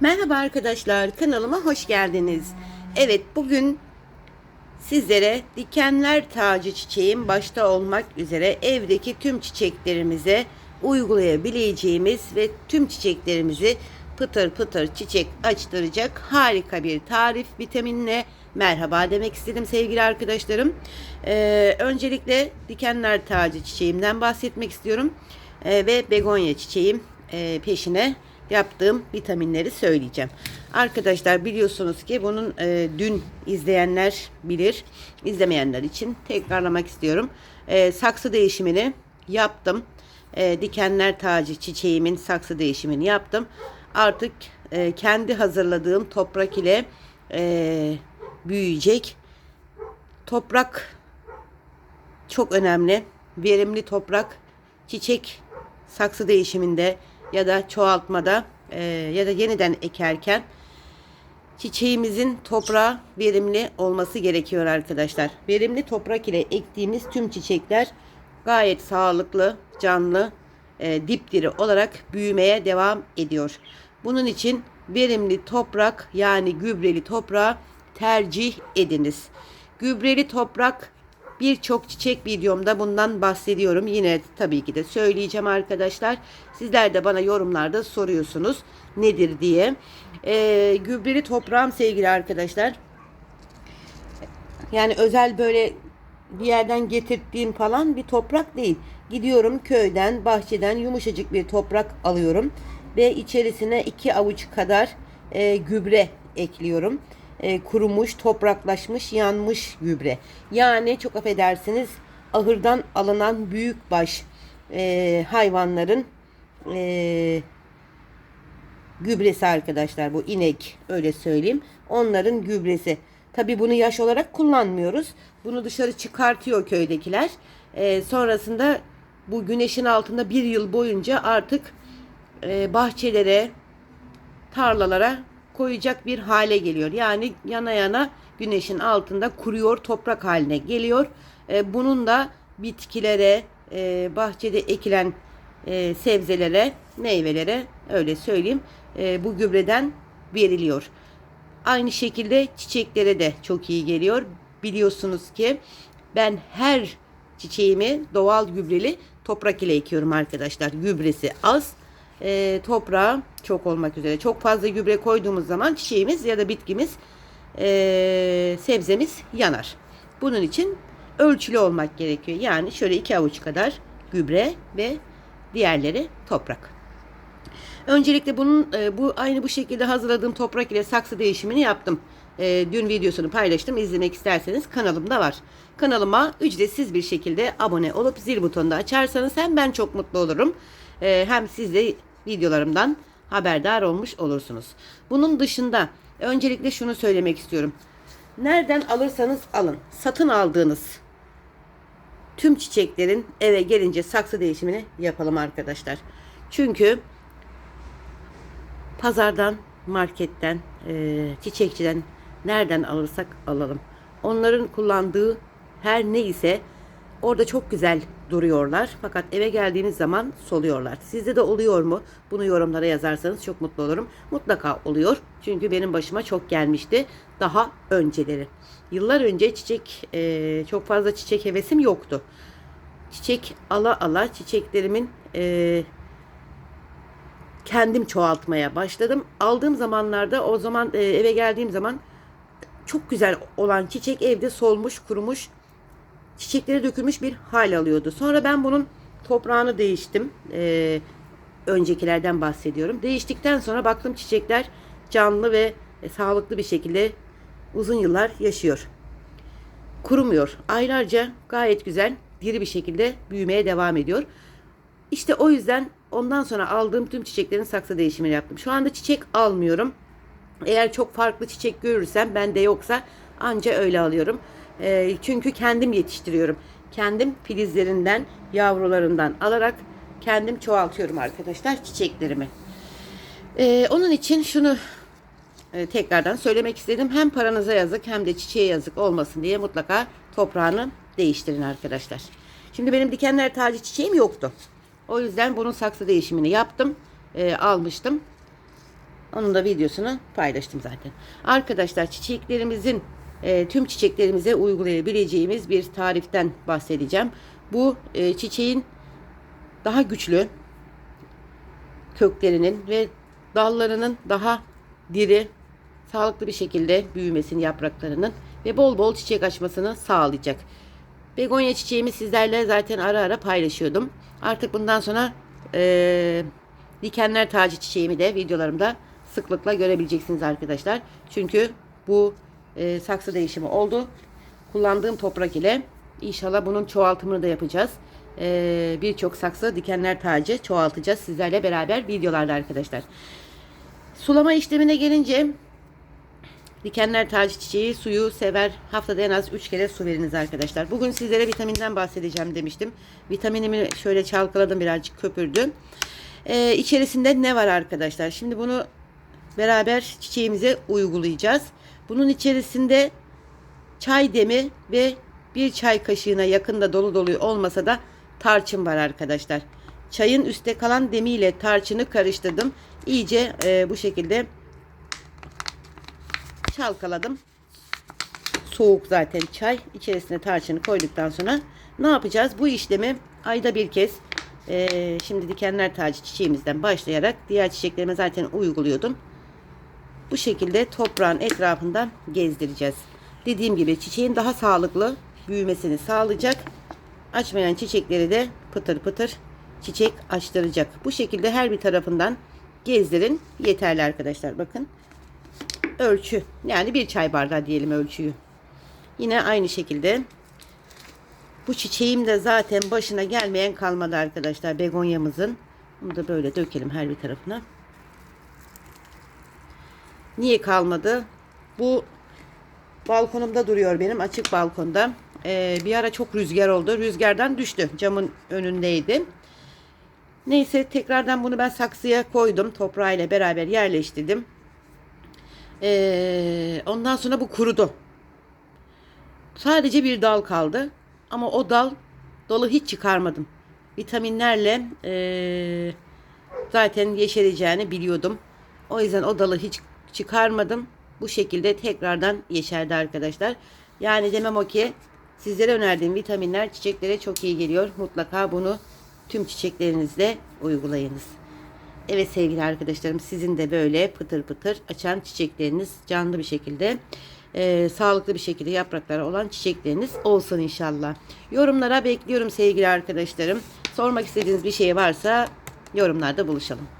Merhaba arkadaşlar, kanalıma hoş geldiniz. Evet, bugün sizlere dikenler tacı çiçeğim başta olmak üzere evdeki tüm çiçeklerimize uygulayabileceğimiz ve tüm çiçeklerimizi pıtır pıtır çiçek açtıracak harika bir tarif vitaminle merhaba demek istedim sevgili arkadaşlarım. Ee, öncelikle dikenler tacı çiçeğimden bahsetmek istiyorum Ee, ve begonya çiçeğim e, peşine yaptığım vitaminleri söyleyeceğim. Arkadaşlar biliyorsunuz ki bunun e, dün izleyenler bilir. İzlemeyenler için tekrarlamak istiyorum. E, saksı değişimini yaptım. E, dikenler tacı çiçeğimin saksı değişimini yaptım. Artık e, kendi hazırladığım toprak ile e, büyüyecek. Toprak çok önemli. Verimli toprak çiçek saksı değişiminde ya da çoğaltmada e, ya da yeniden ekerken çiçeğimizin toprağa verimli olması gerekiyor arkadaşlar. Verimli toprak ile ektiğimiz tüm çiçekler gayet sağlıklı, canlı, e, dipdiri olarak büyümeye devam ediyor. Bunun için verimli toprak yani gübreli toprağı tercih ediniz. Gübreli toprak birçok çiçek videomda bundan bahsediyorum. Yine tabii ki de söyleyeceğim arkadaşlar. Sizler de bana yorumlarda soruyorsunuz nedir diye. Ee, gübreli toprağım sevgili arkadaşlar. Yani özel böyle bir yerden getirdiğim falan bir toprak değil. Gidiyorum köyden, bahçeden yumuşacık bir toprak alıyorum ve içerisine iki avuç kadar e, gübre ekliyorum. E, kurumuş, topraklaşmış, yanmış gübre. Yani çok affedersiniz ahırdan alınan büyük baş e, hayvanların e, gübresi arkadaşlar bu inek öyle söyleyeyim. Onların gübresi. Tabi bunu yaş olarak kullanmıyoruz. Bunu dışarı çıkartıyor köydekiler. E, sonrasında bu güneşin altında bir yıl boyunca artık e, bahçelere, tarlalara koyacak bir hale geliyor. Yani yana yana güneşin altında kuruyor toprak haline geliyor. E, bunun da bitkilere, e, bahçede ekilen e, sebzelere, meyvelere öyle söyleyeyim e, bu gübreden veriliyor. Aynı şekilde çiçeklere de çok iyi geliyor. Biliyorsunuz ki ben her çiçeğimi doğal gübreli toprak ile ekiyorum arkadaşlar. Gübresi az, toprağa çok olmak üzere. Çok fazla gübre koyduğumuz zaman çiçeğimiz ya da bitkimiz, e, sebzemiz yanar. Bunun için ölçülü olmak gerekiyor. Yani şöyle iki avuç kadar gübre ve diğerleri toprak. Öncelikle bunun e, bu aynı bu şekilde hazırladığım toprak ile saksı değişimini yaptım. E, dün videosunu paylaştım. İzlemek isterseniz kanalımda var. Kanalıma ücretsiz bir şekilde abone olup zil butonunu açarsanız hem ben çok mutlu olurum. E, hem siz de videolarımdan haberdar olmuş olursunuz. Bunun dışında öncelikle şunu söylemek istiyorum. Nereden alırsanız alın. Satın aldığınız tüm çiçeklerin eve gelince saksı değişimini yapalım arkadaşlar. Çünkü pazardan, marketten, e, çiçekçiden nereden alırsak alalım. Onların kullandığı her ne ise orada çok güzel duruyorlar. Fakat eve geldiğiniz zaman soluyorlar. Sizde de oluyor mu? Bunu yorumlara yazarsanız çok mutlu olurum. Mutlaka oluyor. Çünkü benim başıma çok gelmişti. Daha önceleri. Yıllar önce çiçek, e, çok fazla çiçek hevesim yoktu. Çiçek ala ala çiçeklerimin e, kendim çoğaltmaya başladım. Aldığım zamanlarda o zaman e, eve geldiğim zaman çok güzel olan çiçek evde solmuş, kurumuş, çiçekleri dökülmüş bir hal alıyordu. Sonra ben bunun toprağını değiştim. E, öncekilerden bahsediyorum. Değiştikten sonra baktım çiçekler canlı ve e, sağlıklı bir şekilde uzun yıllar yaşıyor. Kurumuyor. Aylarca gayet güzel, diri bir şekilde büyümeye devam ediyor. İşte o yüzden ondan sonra aldığım tüm çiçeklerin saksı değişimini yaptım. Şu anda çiçek almıyorum. Eğer çok farklı çiçek görürsem ben de yoksa anca öyle alıyorum. E, çünkü kendim yetiştiriyorum. Kendim filizlerinden, yavrularından alarak kendim çoğaltıyorum arkadaşlar çiçeklerimi. E, onun için şunu e, tekrardan söylemek istedim. Hem paranıza yazık hem de çiçeğe yazık olmasın diye mutlaka toprağını değiştirin arkadaşlar. Şimdi benim dikenler tacı çiçeğim yoktu. O yüzden bunun saksı değişimini yaptım. E, almıştım. Onun da videosunu paylaştım zaten. Arkadaşlar çiçeklerimizin e, tüm çiçeklerimize uygulayabileceğimiz bir tariften bahsedeceğim. Bu e, çiçeğin daha güçlü köklerinin ve dallarının daha diri, sağlıklı bir şekilde büyümesini yapraklarının ve bol bol çiçek açmasını sağlayacak. Begonya çiçeğimi sizlerle zaten ara ara paylaşıyordum. Artık bundan sonra eee, dikenler tacı çiçeğimi de videolarımda sıklıkla görebileceksiniz arkadaşlar. Çünkü bu eee, saksı değişimi oldu. Kullandığım toprak ile inşallah bunun çoğaltımını da yapacağız. Eee, Birçok saksı dikenler tacı çoğaltacağız sizlerle beraber videolarda arkadaşlar. Sulama işlemine gelince Dikenler tacı çiçeği suyu sever. Haftada en az 3 kere su veriniz arkadaşlar. Bugün sizlere vitaminden bahsedeceğim demiştim. Vitaminimi şöyle çalkaladım birazcık köpürdüm. Ee, içerisinde ne var arkadaşlar? Şimdi bunu beraber çiçeğimize uygulayacağız. Bunun içerisinde çay demi ve bir çay kaşığına yakında dolu dolu olmasa da tarçın var arkadaşlar. Çayın üstte kalan demiyle tarçını karıştırdım. İyice e, bu şekilde çalkaladım. Soğuk zaten çay. İçerisine tarçını koyduktan sonra ne yapacağız? Bu işlemi ayda bir kez eee, şimdi dikenler tacı çiçeğimizden başlayarak diğer çiçeklerime zaten uyguluyordum. Bu şekilde toprağın etrafından gezdireceğiz. Dediğim gibi çiçeğin daha sağlıklı büyümesini sağlayacak. Açmayan çiçekleri de pıtır pıtır çiçek açtıracak. Bu şekilde her bir tarafından gezdirin. Yeterli arkadaşlar bakın ölçü. Yani bir çay bardağı diyelim ölçüyü. Yine aynı şekilde bu çiçeğim de zaten başına gelmeyen kalmadı arkadaşlar begonyamızın. Bunu da böyle dökelim her bir tarafına. Niye kalmadı? Bu balkonumda duruyor benim açık balkonda. Ee, bir ara çok rüzgar oldu. Rüzgardan düştü. Camın önündeydi. Neyse tekrardan bunu ben saksıya koydum. Toprağıyla beraber yerleştirdim. Ee, ondan sonra bu kurudu. Sadece bir dal kaldı. Ama o dal dalı hiç çıkarmadım. Vitaminlerle ee, zaten yeşereceğini biliyordum. O yüzden o dalı hiç çıkarmadım. Bu şekilde tekrardan yeşerdi arkadaşlar. Yani demem o ki sizlere önerdiğim vitaminler çiçeklere çok iyi geliyor. Mutlaka bunu tüm çiçeklerinizde uygulayınız. Evet sevgili arkadaşlarım sizin de böyle pıtır pıtır açan çiçekleriniz canlı bir şekilde e, sağlıklı bir şekilde yaprakları olan çiçekleriniz olsun inşallah. Yorumlara bekliyorum sevgili arkadaşlarım. Sormak istediğiniz bir şey varsa yorumlarda buluşalım.